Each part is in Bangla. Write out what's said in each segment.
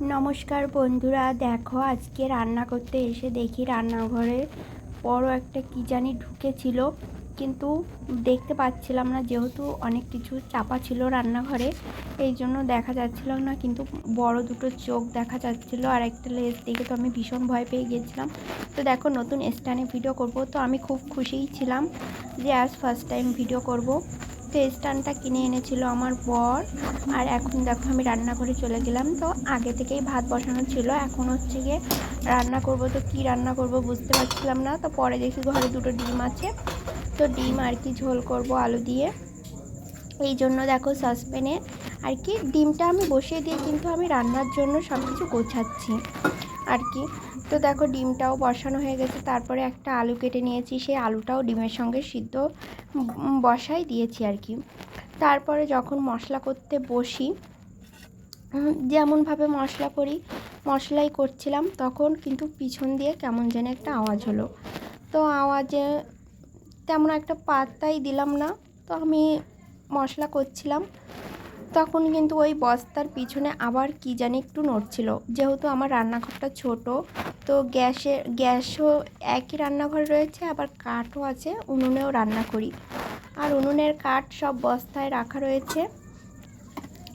নমস্কার বন্ধুরা, দেখো আজকে রান্না করতে এসে দেখি রান্নাঘরে বড় একটা কি জানি ঢুকেছিল, কিন্তু দেখতে পাচ্ছিলাম না যেহেতু অনেক কিছু চাপা ছিল রান্নাঘরে, এই জন্য দেখা যাচ্ছিল না, কিন্তু বড় দুটো চোখ দেখা যাচ্ছিল আর একটা লেজ দেখে তো আমি ভীষণ ভয় পেয়ে গিয়েছিলাম তো দেখো নতুন স্টানে ভিডিও করব, তো আমি খুব খুশিই ছিলাম যে আজ ফার্স্ট টাইম ভিডিও করব। তো স্ট্যান্ডটা কিনে এনেছিল আমার বর। আর এখন দেখো আমি রান্নাঘরে চলে গেলাম। তো আগে থেকেই ভাত বসানো ছিল। এখন হচ্ছে গিয়ে রান্না করব। তো কি রান্না করব বুঝতে পারছিলাম না। তো পরে দেখি ঘরে দুটো ডিম আছে। তো ডিম আর কি ঝোল করব আলু দিয়ে। এই জন্য দেখো সসপ্যানে। আর কি ডিমটা আমি বসিয়ে দিয়ে কিন্তু আমি রান্নার জন্য সব কিছু গোছাচ্ছি। আর কি তো দেখো ডিমটাও বসানো হয়ে গেছে। তারপরে একটা আলু কেটে নিয়েছি। সেই আলুটাও ডিমের সঙ্গে সিদ্ধ বসাই দিয়েছি আর কি তারপরে যখন মশলা করতে বসি যেমনভাবে মশলা করি, মশলাই করছিলাম, তখন কিন্তু পিছন দিয়ে কেমন যেন একটা আওয়াজ হলো। তো আওয়াজে তেমন একটা পাত্তাই দিলাম না। তো আমি মশলা করছিলাম। তখন কিন্তু ওই বস্তার পিছনে আবার কি জানি একটু নড়ছিল। যেহেতু আমার রান্নাঘরটা ছোট, তো গ্যাসে, গ্যাসও একই রান্নাঘর রয়েছে, আবার কাঠও আছে, উনুনেও রান্না করি। আর উনুনের কাঠ সব বস্তায় রাখা রয়েছে।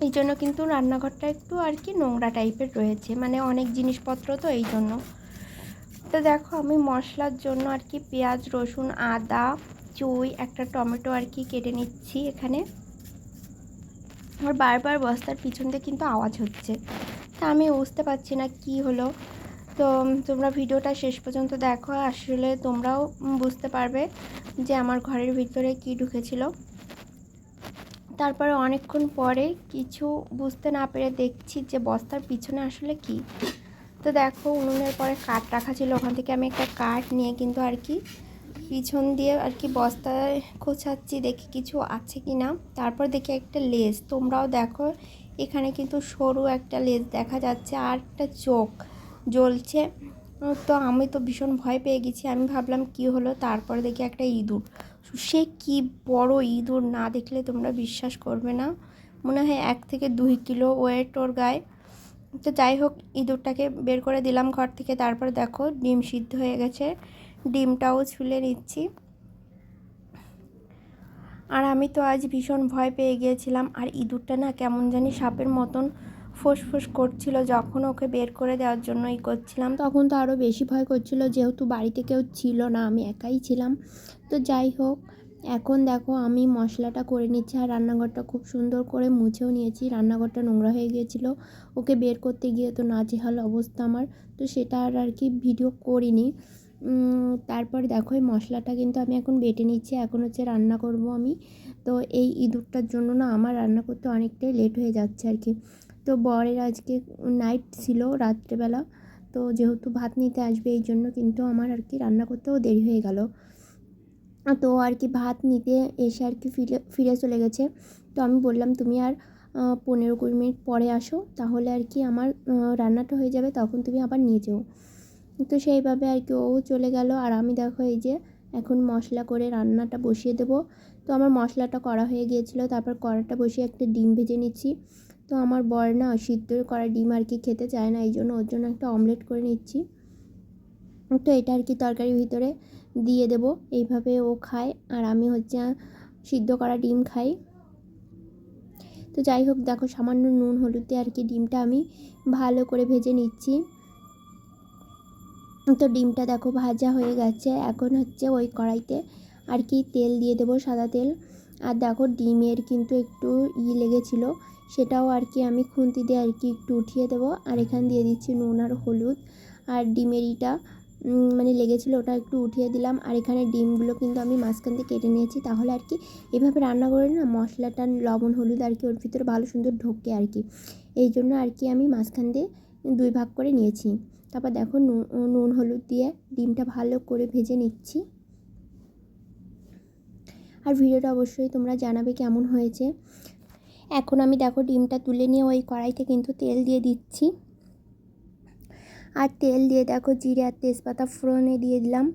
এই জন্য কিন্তু রান্নাঘরটা একটু আর কি নোংরা টাইপের রয়েছে মানে অনেক জিনিসপত্র তো এই জন্য। তো দেখো, আমি মশলার জন্য আর কি পেঁয়াজ, রসুন, আদা, চুই, একটা টমেটো আর কি কেটে নিচ্ছি এখানে। আর বারবার বস্তার পিছন দিয়ে কিন্তু আওয়াজ হচ্ছে। তা আমি বুঝতে পারছি না কি হলো। তো তোমরা ভিডিওটা শেষ পর্যন্ত দেখো। আসলে তোমরাও বুঝতে পারবে যে আমার ঘরের ভিতরে কি ঢুকেছিল। তারপরে অনেকক্ষণ পরে কিছু বুঝতে না পেরে দেখছি যে বস্তার পিছনে আসলে কি। তো দেখো, উনুনের পরে কাঠ রাখা ছিল। ওখান থেকে আমি একটা কাঠ নিয়ে কিন্তু আর কি পিছন দিয়ে আর কি বস্তায় খোঁচাচ্ছি, দেখি কিছু আছে কি না। তারপর দেখি একটা লেজ, তোমরাও দেখো, এখানে কিন্তু সরু একটা লেজ দেখা যাচ্ছে, আর একটা চোখ জ্বলছে। তো আমি তো ভীষণ ভয় পেয়ে গেছি, আমি ভাবলাম কি হলো, তারপরে দেখি একটা ইঁদুর। সে কি বড় ইঁদুর না দেখলে তোমরা বিশ্বাস করবে না। মনে হয় এক থেকে দুই কিলো ওয়েট ওর গায়ে। তো যাই হোক, ইঁদুরটাকে বের করে দিলাম ঘর থেকে, তারপর দেখো, ডিম সিদ্ধ হয়ে গেছে। ডিমটাও ছুলে নিচ্ছি। আর আমি তো আজ ভীষণ ভয় পেয়ে গিয়েছিলাম, আর ইঁদুরটা না কেমন জানি সাপের মতন ফোঁস করছিল যখন ওকে বের করে দেওয়ার জন্য ই করছিলাম। তখন তো আরও বেশি ভয় করছিল, যেহেতু বাড়িতে কেউ ছিল না, আমি একাই ছিলাম। তো যাই হোক, এখন দেখো আমি মশলাটা করে নিচ্ছি, আর রান্নাঘরটা খুব সুন্দর করে মুছেও নিয়েছি। রান্নাঘরটা নোংরা হয়ে গিয়েছিল, ওকে বের করতে গিয়ে তো নাজেহাল অবস্থা আমার। তো সেটা আর আর কি ভিডিও করিনি। তারপর দেখো, এই মশলাটা কিন্তু আমি এখন বেটে নিচ্ছি। এখন হচ্ছে রান্না করব আমি। তো এই ইঁদুরটার জন্য না আমার রান্না করতে অনেকটাই লেট হয়ে যাচ্ছে আর কি। তো বরের আজকে নাইট ছিল রাত্রেবেলা। তো যেহেতু ভাত নিতে আসবে এই জন্য কিন্তু আমার আর কি রান্না করতেও দেরি হয়ে গেল। তো আর কি ভাত নিতে এসে আর কি ফিরে ফিরে চলে গেছে। তো আমি বললাম, তুমি আর পনেরো কুড়ি মিনিট পরে আসো। তাহলে আর কি আমার রান্নাটা হয়ে যাবে। তখন তুমি আবার নিয়ে যেও। তো সেইভাবে আর কি ও চলে গেল। আর আমি দেখো এই যে এখন মশলা করে রান্নাটা বসিয়ে দেবো। তো আমার মশলাটা করা হয়ে গিয়েছিল, তারপর কড়াটা বসিয়ে একটা ডিম ভেজে নিচ্ছি। তো আমার বর না সিদ্ধ করা ডিম আর কি খেতে চায় না, এই জন্য ওর জন্য একটা অমলেট করে নিচ্ছি। তো এটা আর কি তরকারির ভিতরে দিয়ে দেব, এইভাবে ও খায়। আর আমি হচ্ছে সিদ্ধ করা ডিম খাই। তো যাই হোক, দেখো সামান্য নুন, হলুদে আর কি ডিমটা আমি ভালো করে ভেজে নিচ্ছি। তো ডিমটা দেখো ভাজা হয়ে গেছে। এখন হচ্ছে ওই কড়াইতে আর কি তেল দিয়ে দেবো সাদা তেল। আর দেখো ডিমের কিন্তু একটু ই লেগেছিলো, সেটাও আর কি আমি খুন্তি দিয়ে আর কি একটু উঠিয়ে দেবো। আর এখান দিয়ে দিচ্ছি নুন আর হলুদ। আর ডিমের ইটা মানে লেগেছিলো ওটা একটু উঠিয়ে দিলাম। আর এখানে ডিমগুলো কিন্তু আমি মাঝখান দিয়ে কেটে নিয়েছি। তাহলে আর কি এভাবে রান্না করে না মশলাটা, লবণ, হলুদ আর কি ওর ভিতরে ভালো সুন্দর ঢোকে আর কি। এই জন্য আর কি আমি মাঝখান দিয়ে দুই ভাগ করে নিয়েছি। তারপর দেখো নুন নুন হলুদ দিয়ে ডিমটা ভালো করে ভেজে নিচ্ছি। আর ভিডিওটা অবশ্যই তোমরা জানাবে কেমন হয়েছে। এখন আমি দেখো ডিমটা তুলে নিয়ে ওই কড়াইতে কিন্তু তেল দিয়ে দিচ্ছি। আর তেল দিয়ে দেখো জিরে আর তেজপাতা ফোড়নে দিয়ে দিলাম।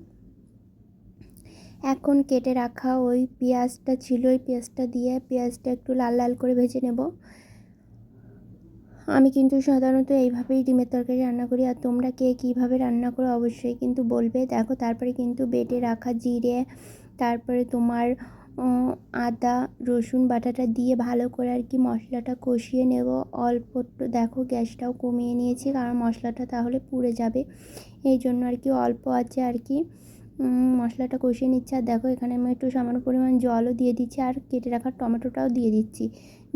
এখন কেটে রাখা ওই পেঁয়াজটা ছিল, ওই পেঁয়াজটা দিয়ে পেঁয়াজটা একটু লাল লাল করে ভেজে নেব। আমি কিন্তু সাধারণত এইভাবেই ডিমের তরকারি রান্না করি, আর তোমরা কে কীভাবে রান্না করো অবশ্যই কিন্তু বলবে। দেখো, তারপরে কিন্তু বেটে রাখা জিরে, তারপরে তোমার আদা, রসুন বাটাটা দিয়ে ভালো করে আর কি মশলাটা কষিয়ে নেব। অল্প দেখো, গ্যাসটাও কমিয়ে নিয়েছি, কারণ মশলাটা তাহলে পুড়ে যাবে। এই জন্য আর কি অল্প আছে আর কি। মশলাটা কষিয়ে নিচ্ছে আর দেখো এখানে আমি একটু সামান্য পরিমাণ জলও দিয়ে দিচ্ছি আর কেটে রাখা টমেটোটাও দিয়ে দিচ্ছি।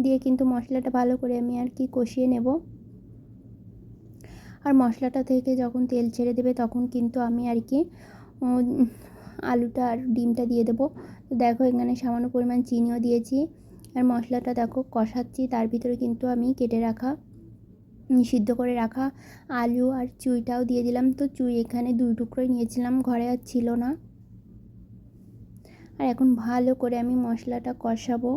দিয়ে কিন্তু মশলাটা ভালো করে আমি আর কি কষিয়ে নেব। আর মশলাটা থেকে যখন তেল ছেড়ে দেবে তখন কিন্তু আমি আর কি আলুটা আর ডিমটা দিয়ে দেবো। তো দেখো এখানে সামান্য পরিমাণ চিনিও দিয়েছি। আর মশলাটা দেখো কষাচ্ছি, তার ভিতরে কিন্তু আমি কেটে রাখা সিদ্ধ করে রাখা আলু আর চুইটাও দিয়ে দিলাম। তো চুই এখানে দুই টুকরোই নিয়েছিলাম, ঘরে আর ছিল না। আর এখন ভালো করে আমি মশলাটা কষাবো।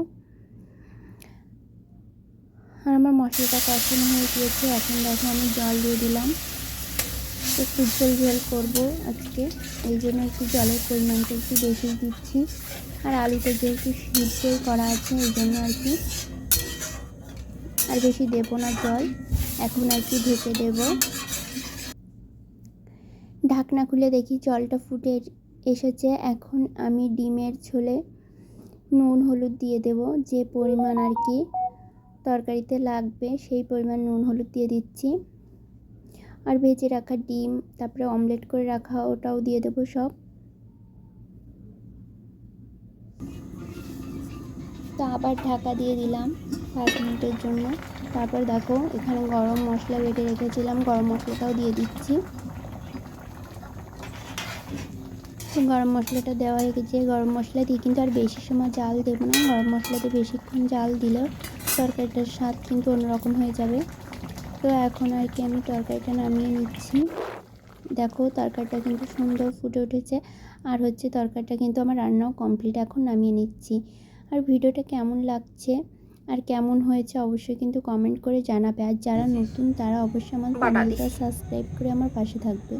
আর আমার মশলাটা কষানো হয়ে গিয়েছে, এখন দেখো আমি জল দিয়ে দিলাম। একটু ঝোল ঝোল করব আজকে, এই জন্য একটু জলের পরিমাণটা একটু বেশি দিচ্ছি। আর আলুটা যেহেতু সিদ্ধই করা আছে, এই জন্য আর কি। আর বেশি দেবো না জল। এখন আর কি ঢেকে দেব। ঢাকনা খুলে দেখি জলটা ফুটে এসেছে। এখন আমি ডিমের ঝোলে নুন, হলুদ দিয়ে দেব। যে পরিমাণ আর কি তরকারিতে লাগবে সেই পরিমাণ নুন, হলুদ দিয়ে দিচ্ছি। আর ভেজে রাখা ডিম, তারপরে অমলেট করে রাখা ওটাও দিয়ে দেবো সব। তো আবার ঢাকা দিয়ে দিলাম পাঁচ মিনিটের জন্য। তারপর দেখো, এখানে গরম মশলা বেটে রেখেছিলাম, গরম মশলাটাও দিয়ে দিচ্ছি। গরম মশলাটা দেওয়া হয়ে গেছে। গরম মশলা দিয়ে কিন্তু আর বেশি সময় জাল দেবো না। গরম মশলাতে বেশিক্ষণ জাল দিলেও তরকারিটার স্বাদ কিন্তু অন্যরকম হয়ে যাবে। তো এখন আর কি আমি তরকারিটা নামিয়ে নিচ্ছি। দেখো, তরকারিটা কিন্তু সুন্দর ফুটে উঠেছে। আর হচ্ছে তরকারিটা কিন্তু আমার রান্নাও কমপ্লিট। এখন নামিয়ে নিচ্ছি। আর ভিডিওটা কেমন লাগছে আর কেমন হয়েছে অবশ্যই কিন্তু কমেন্ট করে জানাবে। আর যারা নতুন তারা অবশ্যই আমার চ্যানেলটা সাবস্ক্রাইব করে আমার পাশে থাকবে।